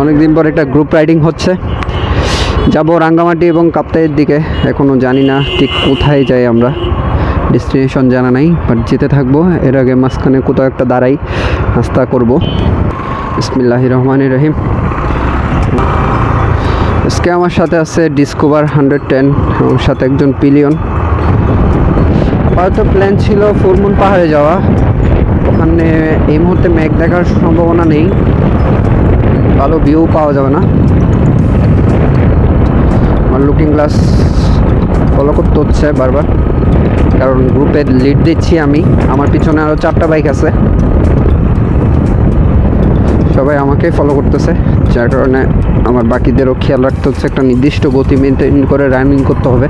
অনেকদিন পর একটা গ্রুপ রাইডিং হচ্ছে। যাব রাঙ্গামাটি এবং কাপ্তাইয়ের দিকে। এখনও জানি না ঠিক কোথায় যাই আমরা। ডেস্টিনেশন জানা নাই বাট যেতে থাকব। এর আগে মাঝখানে কোথাও একটা দাঁড়াই, নাস্তা করব। বিসমিল্লাহ রহমান রহিম। আজকে আমার সাথে আছে ডিসকভার হান্ড্রেড টেন আমার সাথে একজন পিলিয়ন হয়তো প্ল্যান ছিল ফুলমুন পাহাড়ে যাওয়া। ওখানে এই মুহূর্তে মেঘ দেখার সম্ভাবনা নেই। ভালো ভিউ পাওয়া যাবে না। আমার লুকিং গ্লাস ফলো করতে হচ্ছে বারবার। কারণ গ্রুপে লিড দিচ্ছি আমি। আমার পিছনে আরও চারটা বাইক আছে। সবাই আমাকে ফলো করতেছে। যার কারণে আমার বাকিদেরও খেয়াল রাখতে হচ্ছে। একটা নির্দিষ্ট গতি মেনটেন করে রানিং করতে হবে।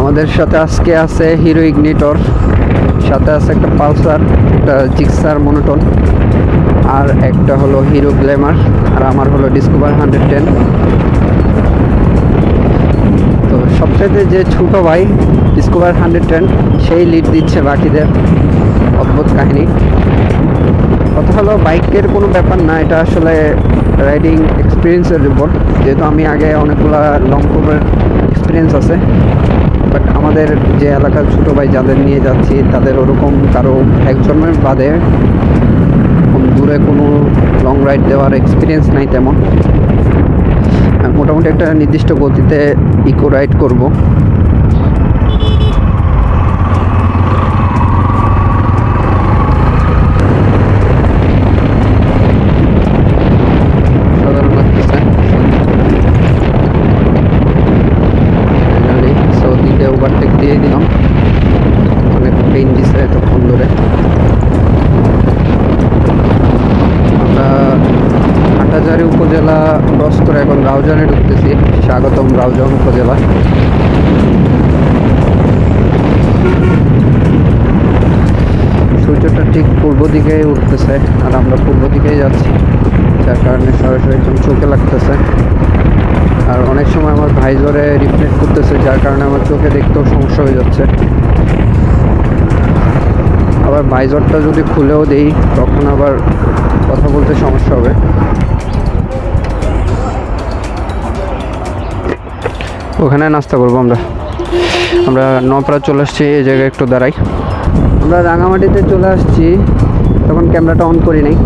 আমাদের সাথে আজকে আছে হিরো ইগনিটর সাথে আছে একটা পালসার, একটা জিক্সার মনোটন, আর একটা হলো হিরো গ্ল্যামার, আর আমার হলো ডিসকভার হান্ড্রেড টেন। তো সবচাইতে যে ছোটো ভাই ডিসকভার হান্ড্রেড টেন, সেই লিড দিচ্ছে বাকিদের অদ্ভুত কাহিনী। কথা হলো, বাইকের কোনো ব্যাপার না, এটা আসলে রাইডিং এক্সপিরিয়েন্সের রিপোর্ট যেহেতু আমি আগে অনেকগুলা লং ট্যুরের এক্সপিরিয়েন্স আছে। বাট আমাদের যে এলাকার ছোটো ভাই যাদের নিয়ে যাচ্ছি, তাদের ওরকম কারও একজনের বাদে দূরে কোনো লং রাইড দেওয়ার এক্সপিরিয়েন্স নাই তেমন। মোটামুটি একটা নির্দিষ্ট গতিতে ইকো রাইড করব সাধারণ লাগতেছে ফাইনালি সৌদিতে ওভারটেক দিয়ে দিলাম অনেক পেইন দিছে এতক্ষণ ধরে আমরা হাটাজারি উপজেলা ক্রস করে এখন রাউজানে ঢুকতেছি স্বাগতম রাউজান উপজেলা সূর্যটা ঠিক পূর্ব দিকে উঠতেছে আর আমরা পূর্ব দিকেই যাচ্ছি, যার কারণে সরাসরি একদম চোখে লাগতেছে। আর অনেক সময় আমার ভাইজরে রিফ্লেক্ট করতেছে, যার কারণে আমার চোখে দেখতেও সমস্যা হয়ে যাচ্ছে। আবার ভাইজরটা যদি খুলেও দেই, তখন আবার কথা বলতে সমস্যা হবে। ওখানে নাস্তা করব আমরা। আমরা নপড়া চলে আসছি, এই জায়গায় একটু দাঁড়াই। আমরা রাঙামাটিতে চলে আসছি। তখন ক্যামেরাটা অন করি নাই।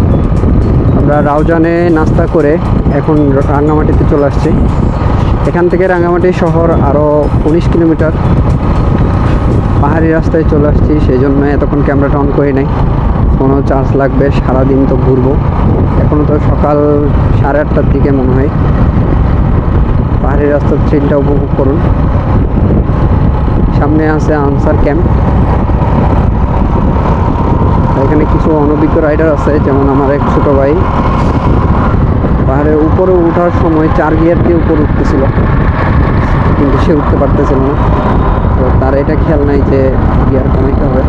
আমরা রাউজানে নাস্তা করে এখন রাঙ্গামাটিতে চলে আসছি। এখান থেকে রাঙ্গামাটি শহর আরও উনিশ কিলোমিটার। পাহাড়ি রাস্তায় চলে আসছি সেই জন্য এতক্ষণ ক্যামেরাটা অন করি নাই। কোনো চার্জ লাগবে, সারাদিন তো ঘুরবো। এখনও তো সকাল সাড়ে আটটার দিকে মনে হয়। পাহাড়ি রাস্তার ট্রেনটা উপভোগ করুন। সামনে আছে আনসার ক্যাম্প। এখানে কিছু অনভিজ্ঞ রাইডার আছে, যেমন আমার এক ছোটো ভাই। পাহাড়ের উপরে উঠার সময় চার গিয়ার দিয়ে উপরে উঠতেছিল। কিন্তু সে উঠতে পারতেছিল না। তো তার এটা খেয়াল নাই যে গিয়ার কমাইতে হবে।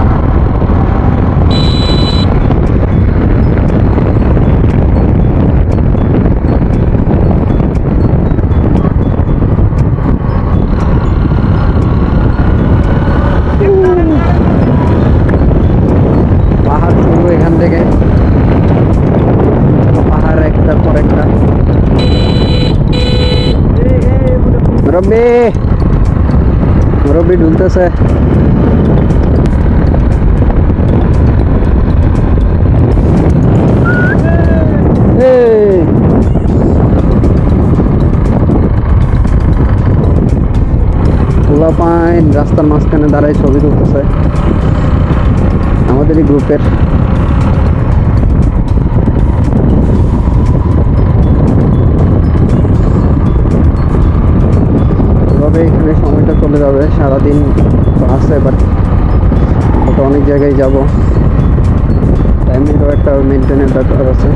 রব্বি রব্বি ঢুলতেছে। এই। পোলা পাইন রাস্তার মাঝখানে দাঁড়ায় ছবি তুলতেছে। আমাদেরই গ্রুপের। চলে যাবে, সারাদিন তো আছে বাট তো অনেক জায়গায় যাব। টাইমেরও একটা মেনটেনের ব্যাপার আছে।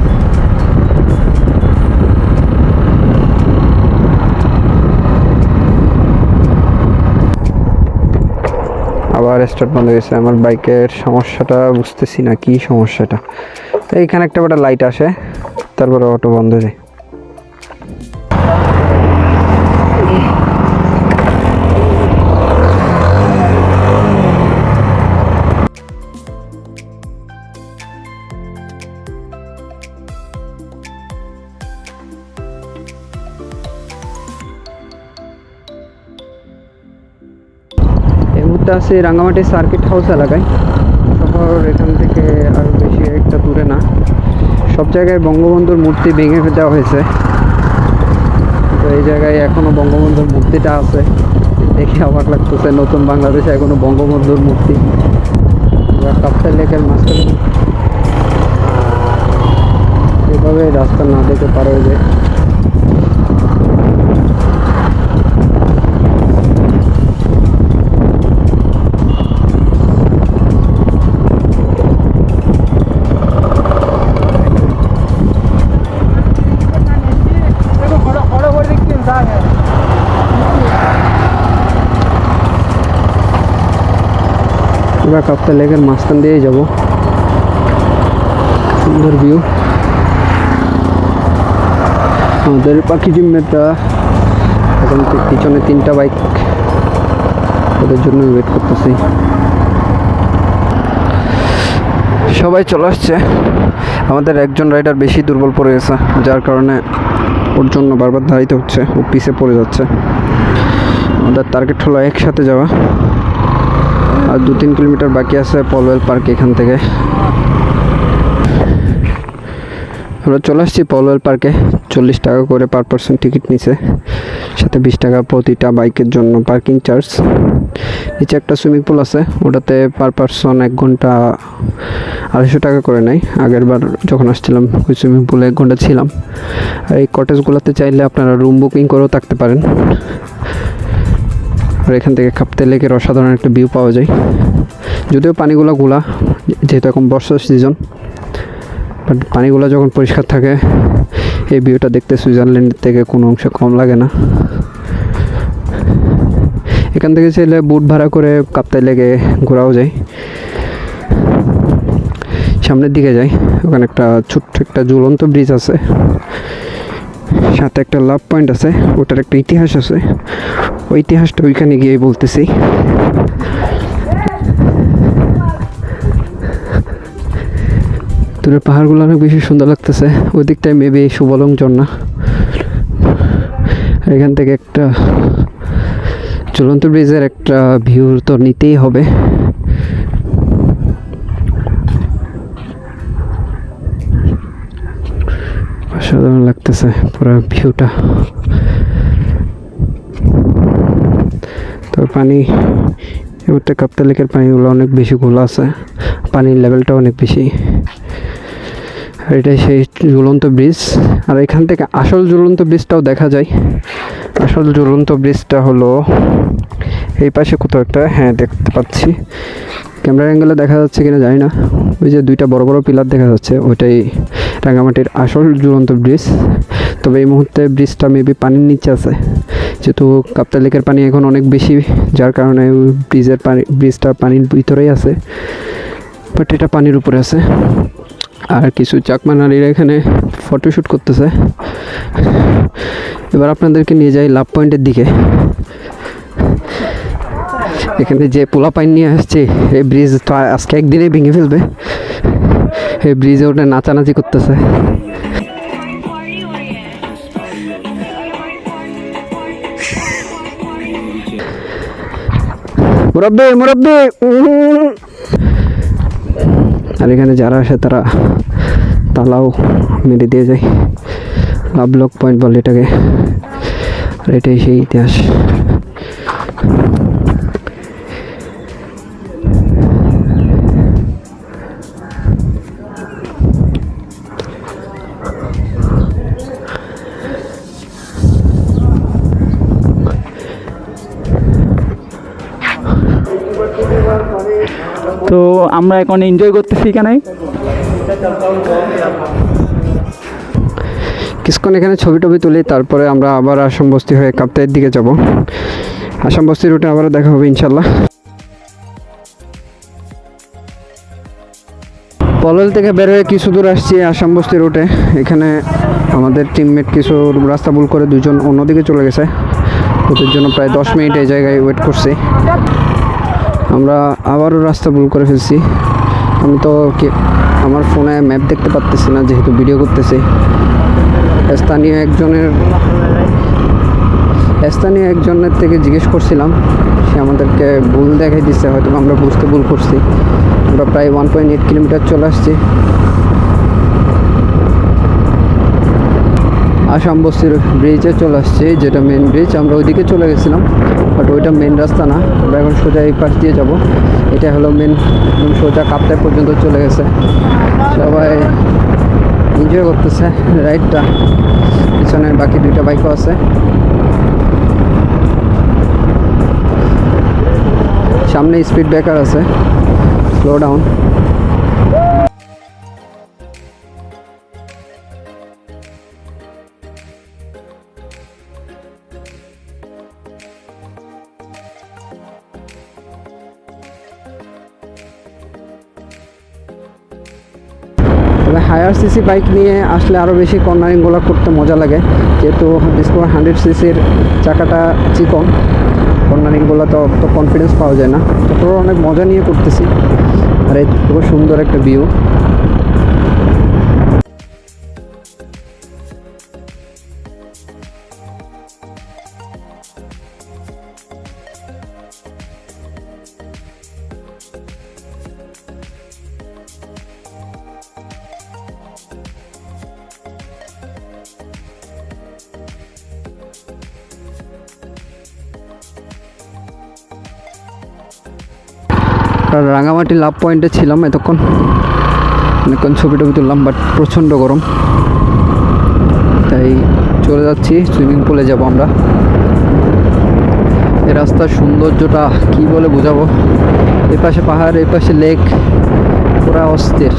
আবার স্টার্ট বন্ধ হয়েছে। আমার বাইকের সমস্যাটা বুঝতেছি না, কি সমস্যাটা? তো এইখানে একটা বড় লাইট আসে, তারপরে অটো বন্ধ হয়ে যায়। আছি রাঙ্গামাটি সার্কিট হাউস এলাকায়। শহর এখান থেকে আর বেশি একটা দূরে না। সব জায়গায় বঙ্গবন্ধুর মূর্তি ভেঙে দেওয়া হয়েছে। তো এই জায়গায় এখনও বঙ্গবন্ধুর মূর্তিটা আছে। দেখে অবাক লাগতেছে, নতুন বাংলাদেশে এখনও বঙ্গবন্ধুর মূর্তি। কাপ্তাই লেকের মাঝখানে। এভাবে রাস্তা না দেখে পার যায়। আমরা কাপ্তা লেকের মাঝখান দিয়েই যাব। সুন্দর ভিউ আমাদের পাখি টিমমেটরা এখন পিছনে তিনটা বাইক ওদের জন্য ওয়েট করতেছি। সবাই চলে আসছে। আমাদের একজন রাইডার বেশি দুর্বল পড়ে গেছে, যার কারণে ওর জন্য বারবার দাঁড়াইতে হচ্ছে, ও পিছে পড়ে যাচ্ছে। আমাদের টার্গেট হলো একসাথে যাওয়া। আর দু তিন কিলোমিটার বাকি আছে পলওয়েল পার্ক এখান থেকে। আমরা চলে আসছি পলওয়েল পার্কে। চল্লিশ টাকা করে পার পার্সন টিকিট নিছে। সাথে বিশ টাকা প্রতিটা বাইকের জন্য পার্কিং চার্জ নিচে একটা সুইমিং পুল আছে, ওটাতে পার পার্সন এক ঘণ্টা আড়াইশো টাকা করে নেয়। আগের বার যখন আসছিলাম, ওই সুইমিং পুলে এক ঘণ্টা ছিলাম। আর এই কটেজগুলোতে চাইলে আপনারা রুম বুকিং করেও থাকতে পারেন। আর এখান থেকে কাপ্তে লেকের অসাধারণ একটা ভিউ পাওয়া যায়। যদিও পানিগুলো গুলা, যেহেতু এখন বর্ষার সিজন বাট পানিগুলো যখন পরিষ্কার থাকে, এই ভিউটা দেখতে সুইজারল্যান্ড থেকে কোনো অংশে কম লাগে না। এখান থেকে চাইলে বুট ভাড়া করে কাপ্তাই লেগে ঘোরাও যায়। সামনের দিকে যাই, ওখানে একটা ছোট্ট একটা ঝুলন্ত ব্রিজ আছে। সাথে একটা লাভ পয়েন্ট আছে, ওটার একটা ইতিহাস আছে। ইতিহাসটা ওইখানে গিয়ে বলতেছি। দূরের পাহাড়গুলো অনেক বেশি সুন্দর লাগতেছে। ওই দিকটায় মেবি সুবলং ঝর্ণা। এখান থেকে একটা চলন্ত ব্রিজের একটা ভিউ তো নিতেই হবে। অসাধারণ লাগতেছে পুরো ভিউটা তো পানি এবারটা কাপ্তা লেকের পানিগুলো অনেক বেশি ঘোলা আছে। পানির লেভেলটা অনেক বেশি। আর এটাই সেই ঝুলন্ত ব্রিজ। আর এখান থেকে আসল ঝুলন্ত ব্রিজটাও দেখা যায়। আসল ঝুলন্ত ব্রিজটা হলো এই পাশে কোথাও একটা হ্যাঁ দেখতে পাচ্ছি। ক্যামেরা অ্যাঙ্গেলে দেখা যাচ্ছে কিনা জানি না। ওই যে দুইটা বড় বড় পিলার দেখা যাচ্ছে, ওইটাই রাঙামাটির আসল ঝুলন্ত ব্রিজ। তবে এই মুহূর্তে ব্রিজটা মেবি পানির নিচে আছে। যেহেতু কাপ্তা লেকের পানি এখন অনেক বেশি, যার কারণে ব্রিজের পানি ব্রিজটা পানির ভিতরেই আছে। বাট এটা পানির উপরে আছে। আর কিছু চাকমা নারীরা এখানে ফটোশ্যুট করতেছে। এবার আপনাদেরকে নিয়ে যাই লাভ পয়েন্টের দিকে। এখানে যে পোলা পাইন নিয়ে আসছে এই ব্রিজ আজকে একদিনেই ভেঙে ফেলবে। এই ব্রিজে ওটা নাচানাচি করতেছে। মুরব্বী মুরব্বী। আর এখানে যারা আসে তারা তালাও মেরে দিয়ে যায়। লাভলক পয়েন্ট বলে এটাকে। আর এটাই সেই ইতিহাস। তো আমরা এখন এনজয় করতেছি এখানে। কিছুক্ষণ এখানে ছবি টবি তুলি, তারপরে আমরা আবার আসাম বস্তি হয়ে কাপ্তাইয়ের দিকে যাব। আসাম বস্তি রুটে আবারও দেখা হবে ইনশাল্লাহ পলল থেকে বের হয়ে কিছু দূর আসছি আসাম বস্তি রুটে এখানে আমাদের টিমমেট কিছু রাস্তা ভুল করে দুজন অন্যদিকে চলে গেছে। ওদের জন্য প্রায় দশ মিনিট এই জায়গায় ওয়েট করছি। আমরা আবারও রাস্তা ভুল করে ফেলছি। আমি তো আমার ফোনে ম্যাপ দেখতে পারতেছি না, যেহেতু ভিডিও করতেছি। স্থানীয় একজনের স্থানীয় একজনের থেকে জিজ্ঞেস করছিলাম। সে আমাদেরকে ভুল দেখাই দিচ্ছে হয়তো আমরা বুঝতে ভুল করছি। আমরা প্রায় ওয়ান পয়েন্ট এইট কিলোমিটার চলে আসছি। আসাম বস্তির ব্রিজে চলে আসছি, যেটা মেন ব্রিজ আমরা ওইদিকে চলে গেছিলাম বাট ওইটা মেন রাস্তা না। আমরা এখন সোজা এই পাশ দিয়ে যাব। এটা হলো মেন সোজা কাপ্তাই পর্যন্ত চলে গেছে। সবাই এনজয় করতেছে রাইডটা পিছনে বাকি দুইটা বাইকও আছে। সামনে স্পিড ব্রেকার আছে। স্লো ডাউন তবে হায়ার সিসি বাইক নিয়ে আসলে আরও বেশি কর্নারিংগুলো করতে মজা লাগে। যেহেতু ডিসকভার হান্ড্রেড সিসির চাকাটা চিকন কর্নারিংগুলো তো অত কনফিডেন্স পাওয়া যায় না। তো অনেক মজা নিয়ে করতেছি। আর এই সুন্দর একটা ভিউ রাঙামাটি লাভ পয়েন্টে ছিলাম এতক্ষণ। অনেকক্ষণ ছবি টবি তুললাম বাট প্রচণ্ড গরম। তাই চলে যাচ্ছি সুইমিং পুলে যাব আমরা। এ রাস্তার সৌন্দর্যটা কি বলে বোঝাবো? এপাশে পাশে পাহাড়, এপাশে পাশে লেক পুরা অস্থির।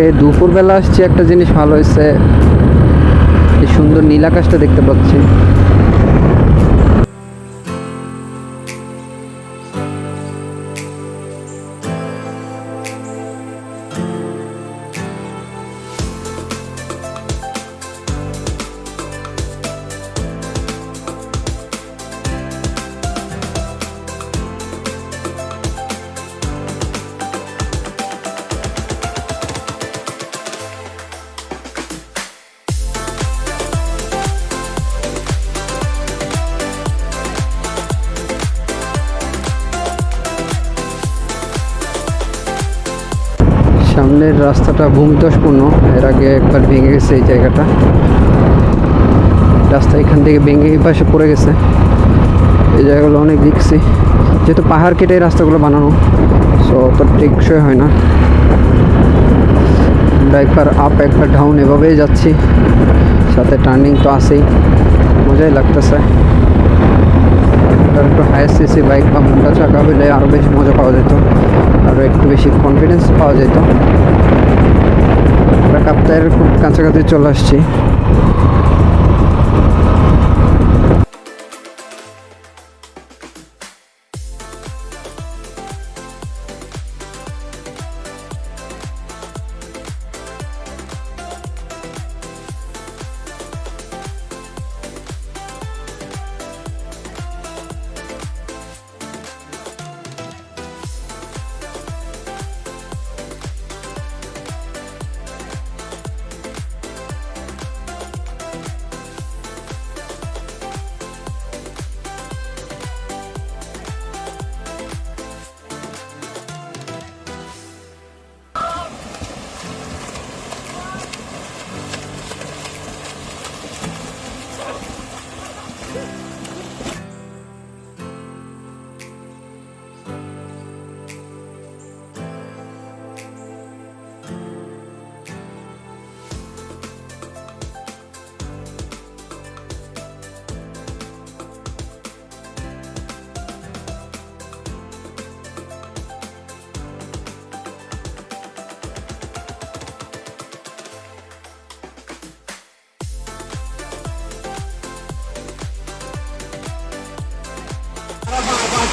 এই দুপুরবেলা আসছি একটা জিনিস ভালো হয়েছে। এই সুন্দর নীল আকাশটা দেখতে পাচ্ছি। সামনের রাস্তাটা ভূমিধসপূর্ণ। এর আগে একবার ভেঙে গেছে এই জায়গাটা। রাস্তা এখান থেকে ভেঙে এই পাশে পড়ে গেছে। এই জায়গাগুলো অনেক রিক্সি। যেহেতু পাহাড় কেটে এই রাস্তাগুলো বানানো সো অত টেকসই হয় না। আমরা একবার আপ একবার ডাউন এভাবেই যাচ্ছি। সাথে টার্নিং তো আছেই। মজাই লাগতেছে। আর একটু হায়ার সিসি বাইক বা মোটা চাকা হলে আরও বেশি মজা পাওয়া যেত। আরও একটু বেশি কনফিডেন্স পাওয়া যেত আমরা কাপ্তায়ের খুব কাছাকাছি চলে আসছি।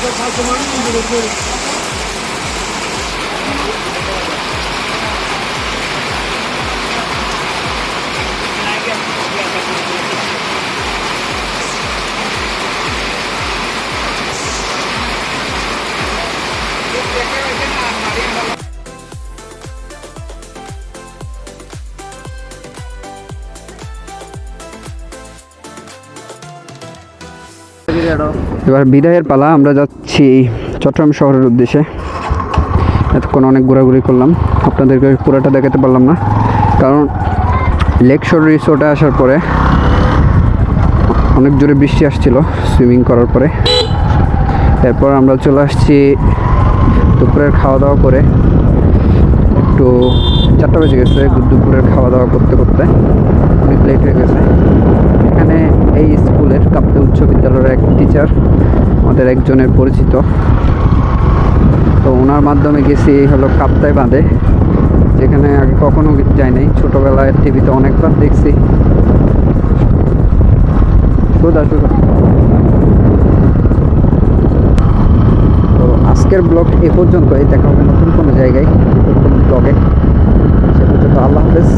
这还有什么意义呢？এবার বিদায়ের পালা, আমরা যাচ্ছি চট্টগ্রাম শহরের উদ্দেশ্যে। এতক্ষণ অনেক ঘোরাঘুরি করলাম। আপনাদেরকে পুরোটা দেখাতে পারলাম না। কারণ লেক শোর রিসোর্টে আসার পরে অনেক জোরে বৃষ্টি আসছিল সুইমিং করার পরে। এরপর আমরা চলে আসছি দুপুরের খাওয়া দাওয়া করে। একটু চারটা বেজে গেছে দুপুরের খাওয়া দাওয়া করতে করতে। অনেক লেট হয়ে গেছে। এখানে এই স্কুলের কাপ্তে উচ্চ বিদ্যালয়ের এক টিচার আমাদের একজনের পরিচিত। তো ওনার মাধ্যমে গেছি, এই হলো কাপ্তায় বাঁধে, যেখানে আগে কখনো যাই নাই ছোটোবেলায় টিভিতে অনেকবার দেখছি। তো আজকের ব্লগ এ পর্যন্তই। দেখা হবে নতুন কোনো জায়গায়, নতুন ব্লগে। সে পর্যন্ত আল্লাহ হাফেজ।